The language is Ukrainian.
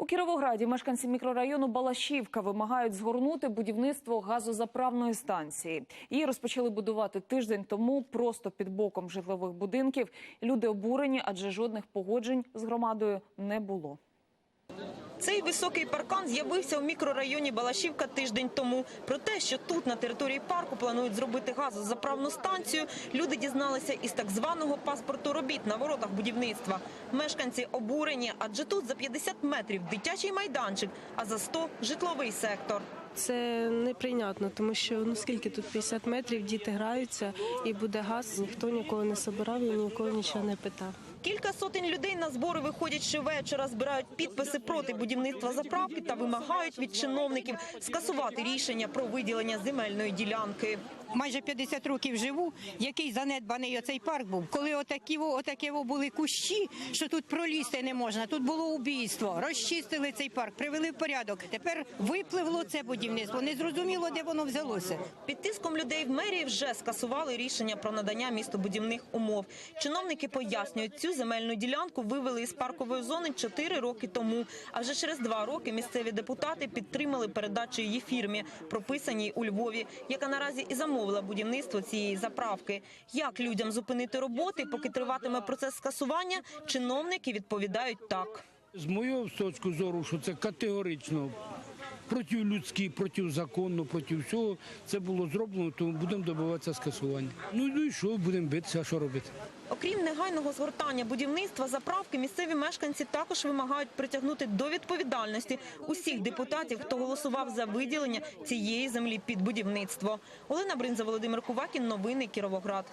У Кіровограді мешканці мікрорайону Балашівка вимагають згорнути будівництво газозаправної станції. Її розпочали будувати тиждень тому просто під боком житлових будинків. Люди обурені, адже жодних погоджень з громадою не було. Цей високий паркан з'явився у мікрорайоні Балашівка тиждень тому. Про те, що тут на території парку планують зробити газозаправну станцію, люди дізналися із так званого паспорту робіт на воротах будівництва. Мешканці обурені, адже тут за 50 метрів дитячий майданчик, а за 100 – житловий сектор. Це неприйнятно, тому що ну скільки тут 50 метрів, діти граються і буде газ. Ніхто нікого не собирав і нікого нічого не питав. Кілька сотень людей на збори виходять щовечора, збирають підписи проти будівництва заправки та вимагають від чиновників скасувати рішення про виділення земельної ділянки. майже 50 років живу, який занедбаний оцей парк був. Коли отакі, отакі були кущі, що тут пролізти не можна, тут було убійство. Розчистили цей парк, привели в порядок. Тепер випливло це будівництво. Не зрозуміло, де воно взялося. Під тиском людей в мерії вже скасували рішення про надання містобудівних умов. Чиновники пояснюють, цю земельну ділянку вивели із паркової зони 4 роки тому. А вже через два роки місцеві депутати підтримали передачу її фірмі, прописаній у Львові, яка наразі і замовила будівництво цієї заправки. Як людям зупинити роботи, поки триватиме процес скасування, чиновники відповідають так. З моєї точки зору, що це категорично протилюдськи, протизаконно, проти всього це було зроблено, тому будемо добиватися скасування. Ну ну і що, будемо битися, а що робити? Окрім негайного згортання будівництва заправки, місцеві мешканці також вимагають притягнути до відповідальності усіх депутатів, хто голосував за виділення цієї землі під будівництво. Олена Бринза, Володимир Кувакін. Новини Кіровоград.